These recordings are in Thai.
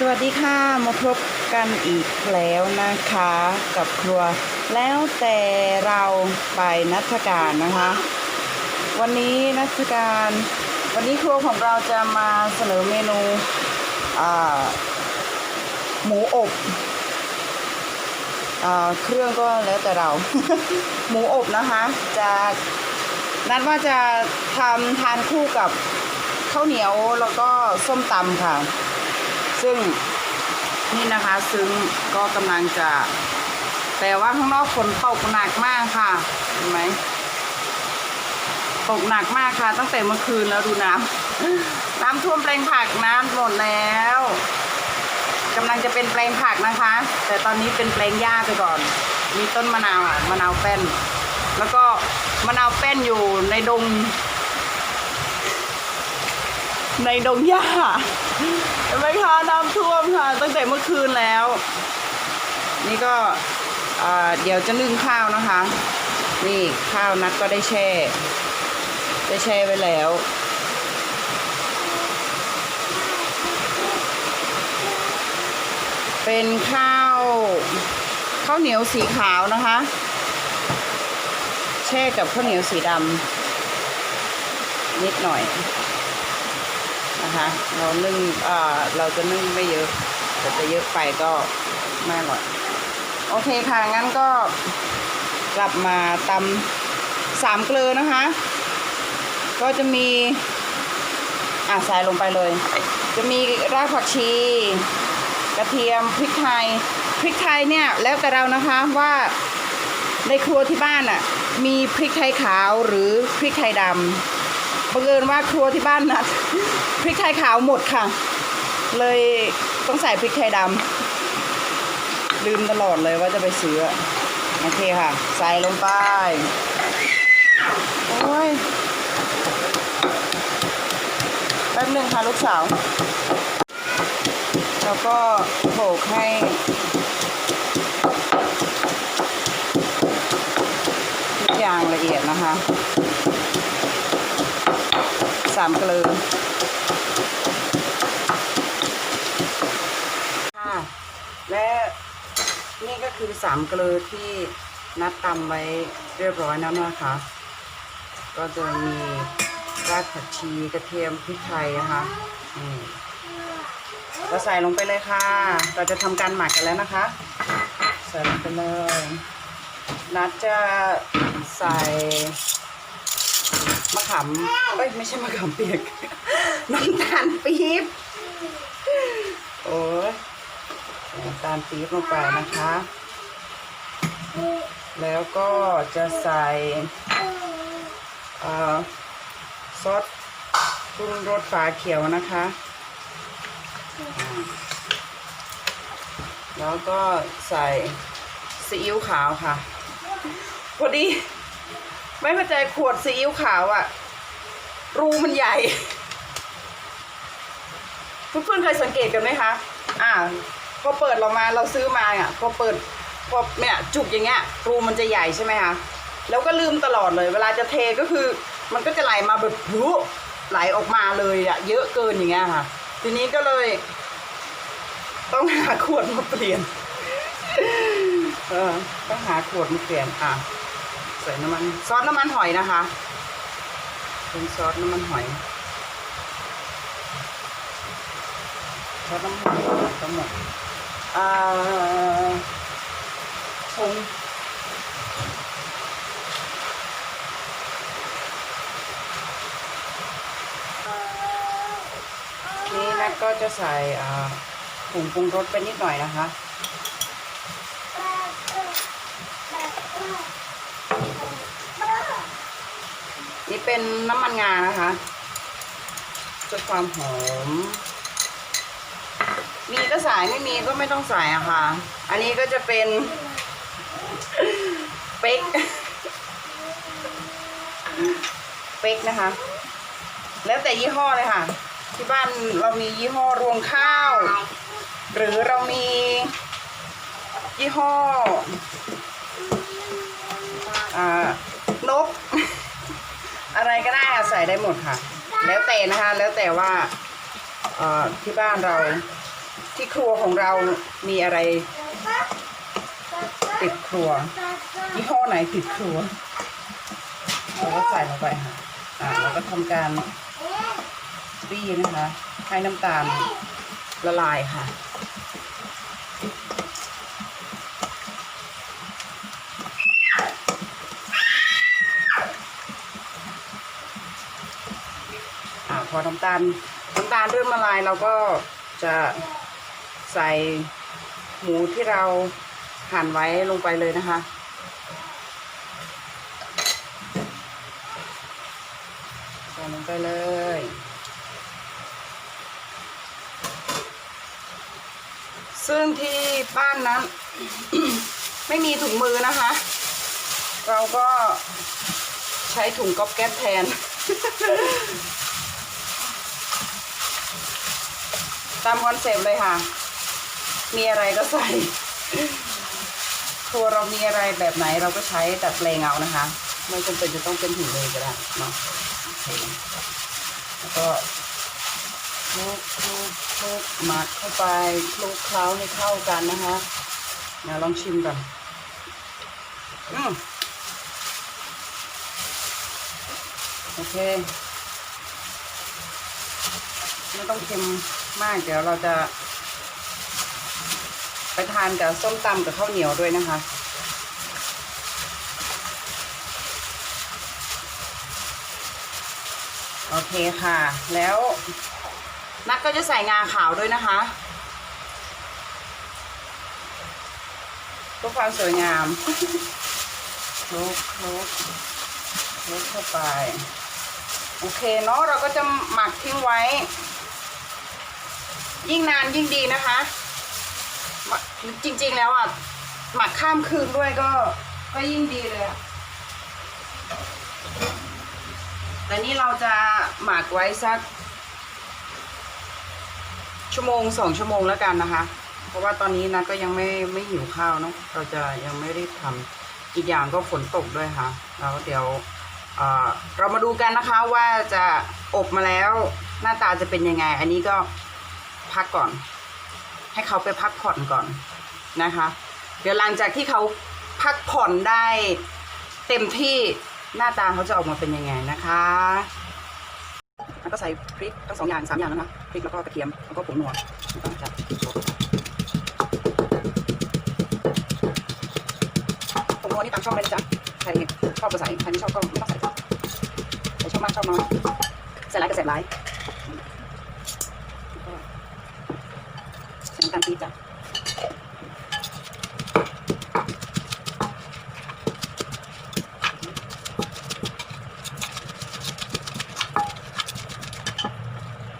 สวัสดีค่ะ มาพบกันอีกแล้วนะคะ กับครัวแล้วแต่เราไปนัทการนะคะ วันนี้นัทการ วันนี้ครัวของเราจะมาเสนอเมนูหมูอบอเครื่องก็แล้วแต่เรา หมูอบนะคะ จะนัดว่าจะทำทานคู่กับข้าวเหนียวแล้วก็ส้มตำค่ะ ซึ่งนี่นะคะซึ้งก็กำลังจะ แต่ว่าข้างนอกฝนตกหนักมากค่ะ เห็นไหมตกหนักมากค่ะ ตั้งแต่เมื่อคืนแล้วดูน้ำน้ำท่วมแปลงผักน้ำหมดแล้วกำลังจะเป็นแปลงผักนะคะ แต่ตอนนี้เป็นแปลงหญ้าไปก่อน มีต้นมะนาวอะมะนาวแป้น แล้วก็มะนาวแป้นอยู่ในดง ในดงหญ้าเห็นไหมคะน้ำท่วมค่ะ ตั้งแต่เมื่อคืนแล้ว นี่ก็เดี๋ยวจะนึ่งข้าวนะคะ นี่ข้าวนัดก็ได้แช่ ได้แช่ไว้แล้วเป็นข้าวข้าวเหนียวสีขาวนะคะ แช่กับข้าวเหนียวสีดำนิดหน่อย นะคะ เรานึ่งอ่าเราจะนึ่งไม่เยอะแต่จะเยอะไปก็ไม่อร่อยโอเคค่ะ งั้นก็กลับมาตำสามเกลือนะคะ ก็จะมี อะใส่ลงไปเลย จะมีรากผักชี กระเทียมพริกไทยพริกไทยเนี่ยแล้วแต่เรานะคะว่าในครัวที่บ้านอะมีพริกไทยขาวหรือพริกไทยดำ บังเอิญว่าครัวที่บ้านนัดพริกไทยขาวหมดค่ะ เลยต้องใส่พริกไทยดำลืมตลอดเลยว่าจะไปซื้อโอเคค่ะ ใส่ลงไปโอ้ยแป๊บหนึ่งค่ะลูกสาว แล้วก็โขลกให้ทุกอย่างละเอียดนะคะ สามเกลือค่ะและนี่ก็คือสามเกลือที่นัดตำไว้เรียบร้อยแล้วนะคะ ก็จะมีรากผักชีกระเทียมพริกไทยนะคะนี่เราใส่ลงไปเลยค่ะ เราจะทำการหมักกันแล้วนะคะ ใส่ลงไปเลยนัดจะใส่ มะขามเอ้ยไม่ใช่มะขามเปียก น้ำตาลปี๊บโอ้ยน้ำตาลปี๊บลงไปนะคะ แล้วก็จะใส่ซอสปรุงรสฝาเขียวนะคะ แล้วก็ใส่ซีอิ๊วขาวค่ะ พอดี ไม่เข้าใจขวดซีอิ๊วขาวอะรูมันใหญ่เพื่อนๆเคยสังเกตกันไหมคะ อ่า พอเปิดเรามาเราซื้อมาอะพอเปิดพอเนี่ยจุกอย่างเงี้ยรูมันจะใหญ่ใช่ไหมคะแล้วก็ลืมตลอดเลย เวลาจะเทก็คือ มันก็จะไหลมาแบบพลุไหลออกมาเลยอะเยอะเกินอย่างเงี้ยค่ะ ทีนี้ก็เลย ต้องหาขวดมาเปลี่ยน เออ ต้องหาขวดมาเปลี่ยนอะ ใส่น้ำมันซอสน้ำมันหอยนะคะ เป็นซอสน้ำมันหอยซอสน้ำมันหอยทั้งหมดอ่าผงนี่นัทก็จะใส่อ่าผงปรุงรสไปนิดหน่อยนะคะ เป็นน้ำมันงานะคะเพื่อความหอม มีก็ใส่ไม่มีก็ไม่ต้องใส่อะค่ะ อันนี้ก็จะเป็นเป๊ก เป๊กนะคะ แล้วแต่ยี่ห้อเลยค่ะ ที่บ้านเรามียี่ห้อรวงข้าว หรือเรามียี่ห้ออ่านก อะไรก็ได้อะใส่ได้หมดค่ะ แล้วแต่นะคะ แล้วแต่ว่าที่บ้านเราที่ครัวของเรามีอะไร ติดครัวยี่ห้อไหนติดครัวเราก็ใส่ลงไปค่ะอ่าเราก็ทำการบี้นะคะ ให้น้ำตาลละลายค่ะ อ่าพอน้ำตาลน้ำตาลเริ่มละลายเราก็จะใส่หมูที่เราหั่นไว้ลงไปเลยนะคะ ใส่ลงไปเลยซึ่งที่บ้านนั้น ไม่มีถุงมือนะคะ เราก็ใช้ถุงก๊อบแก๊บแทน ตามคอนเซปต์เลยค่ะ มีอะไรก็ใส่ ครัวเรามีอะไรแบบไหนเราก็ใช้แต่เพลงเอานะคะ ไม่จำเป็นจะต้องเป็นถุงเลยก็ได้เนาะแล้วก็คลุกคลุกคลุกหมักเข้าไปคลุกเคล้าให้เข้ากันนะคะเดี๋ยวลองชิมก่อนอืมโอเคไม่ต้องเค็ม มาก เดี๋ยวเราจะ ไปทานกับส้มตำกับข้าวเหนียวด้วยนะคะ โอเคค่ะ แล้วนัดก็จะใส่งาขาวด้วยนะคะเพื่อความสวยงามคลุกคลุกคลุกเข้าไป โอเคเนาะเราก็จะหมักทิ้งไว้ ยิ่งนานยิ่งดีนะคะ จริงๆแล้วอะหมักข้ามคืนด้วยก็ก็ยิ่งดีเลยอะแต่นี่เราจะหมักไว้สัก ชั่วโมงสองชั่วโมงแล้วกันนะคะ เพราะว่าตอนนี้นะก็ยังไม่ไม่หิวข้าวเนาะเราจะยังไม่รีบทำอีกอย่างก็ฝนตกด้วยค่ะ แล้วเดี๋ยวเเรามาดูกันนะคะว่าจะอบมาแล้วหน้าตาจะเป็นยังไง อันนี้ก็ พักก่อน ให้เขาไปพักผ่อนก่อนนะคะ เดี๋ยวหลังจากที่เขาพักผ่อนได้เต็มที่หน้าตาเขาจะออกมาเป็นยังไงนะคะแล้วก็ใส่พริกทั้งสองอย่างสามอย่างแล้วนะพริกแล้วก็กระเทียมแล้วก็ผงนวลจะผงนัวนี่ตามชอบเลยนะจ๊ะใครชอบก็ใส่ใครไม่ชอบก็ไม่ต้องใส่ใครชอบมากชอบน้อยใส่หลายก็ใส่หลายแล้วก็ ใส่น้ำตาลปี๊บจ้ะ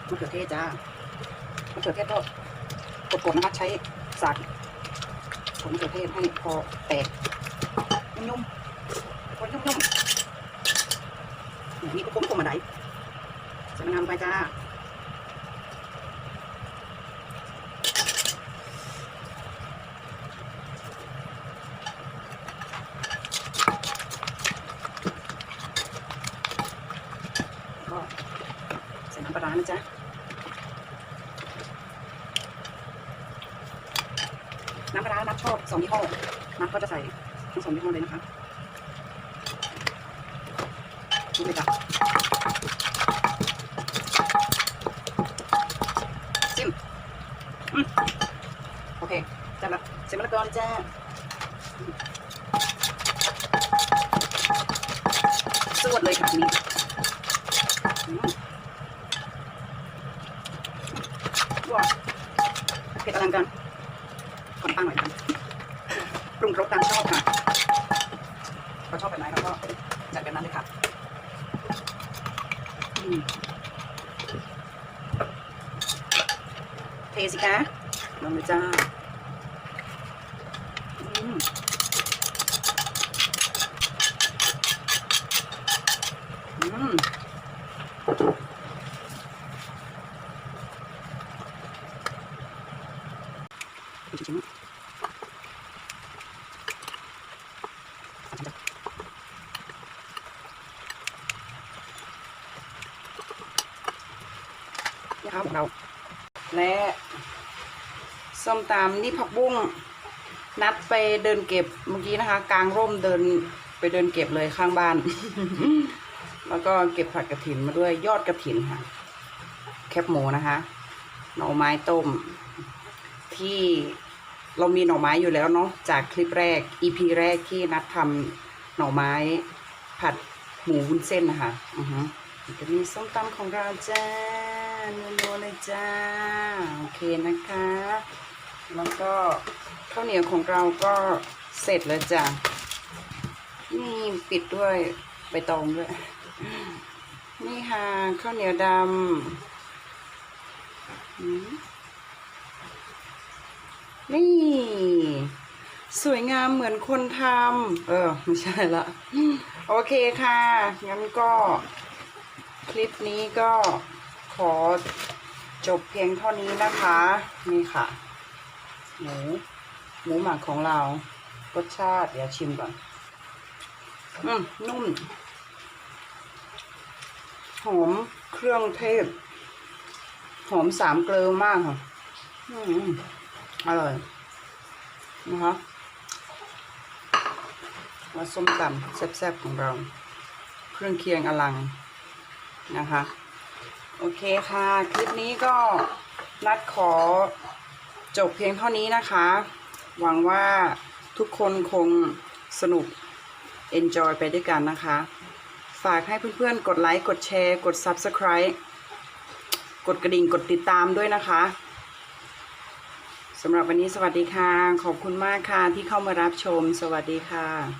มะเขือเทศจ้ามะเขือเทศก็กดๆนะคะใช้สากผงมะเขือเทศให้พอแตกนุ่มๆคนนุ่มๆนี่ก็คุ้มกลมมาไหนส่มะนาวลงไปจ้าก็ใส่น้ำปลาร้านะจ๊ะ น้ำปลาร้านับชอบสอง ยี่ห้อนับก็จะใส่ทั้งสองยี่ห้อเลยนะคะนี่เลยจ้ะจิ้มโอเคจัดละเสร็จมะละกอเลยจ้าสวดเลยค่ะทีนี้ว้าเผ็ดอลังการขอนตั้งหน่อยนะ ปรุงรสตามชอบค่ะเราชอบแบบไหนเราก็จัดแบบนั้นเลยค่ะเทสิคะลงเลยจ้าอืมอืมจริงๆ นี่ครับของเรา และ ส้มตำนี่ผักบุ้งนัดไปเดินเก็บเมื่อกี้นะคะกลางร่มเดินไปเดินเก็บเลยข้างบ้าน แล้วก็เก็บผักกระถินมาด้วยยอดกระถินค่ะ แคบหมูนะคะหน่อไม้ต้ม ที่เรามีหน่อไม้อยู่แล้วเนาะจากคลิปแรก EP แรกที่นัดทำหน่อไม้ผัดหมูวุ้นเส้นนะคะอือฮึจะมีส้มตำของเราจ้านัวๆเลยจ้า โอเคนะคะ แล้วก็ข้าวเหนียวของเราก็เสร็จแล้วจ้ะนี่ปิดด้วยใบตองด้วย นี่ค่ะข้าวเหนียวดำนี่ สวยงามเหมือนคนทำเออ ไม่ใช่ละ โอเคค่ะ งั้นก็คลิปนี้ก็ขอจบเพียงเท่านี้นะคะ นี่ค่ะ หมูหมูหมักของเรารสชาติเดี๋ยวชิมก่อน อืมนุ่ม หอมเครื่องเทศ หอมสามเกลือมากค่ะ อืมอร่อย นะคะมาส้มตำแซ่บๆของเรา เครื่องเคียงอลังนะคะ โอเคค่ะ คลิปนี้ก็นัดขอ จบเพียงเท่านี้นะคะ หวังว่าทุกคนคงสนุก enjoy ไปด้วยกันนะคะ ฝากให้เพื่อนๆ กดไลค์ กดแชร์ กด subscribe กดกระดิ่ง กดติดตามด้วยนะคะสำหรับวันนี้สวัสดีค่ะ ขอบคุณมากค่ะที่เข้ามารับชม สวัสดีค่ะ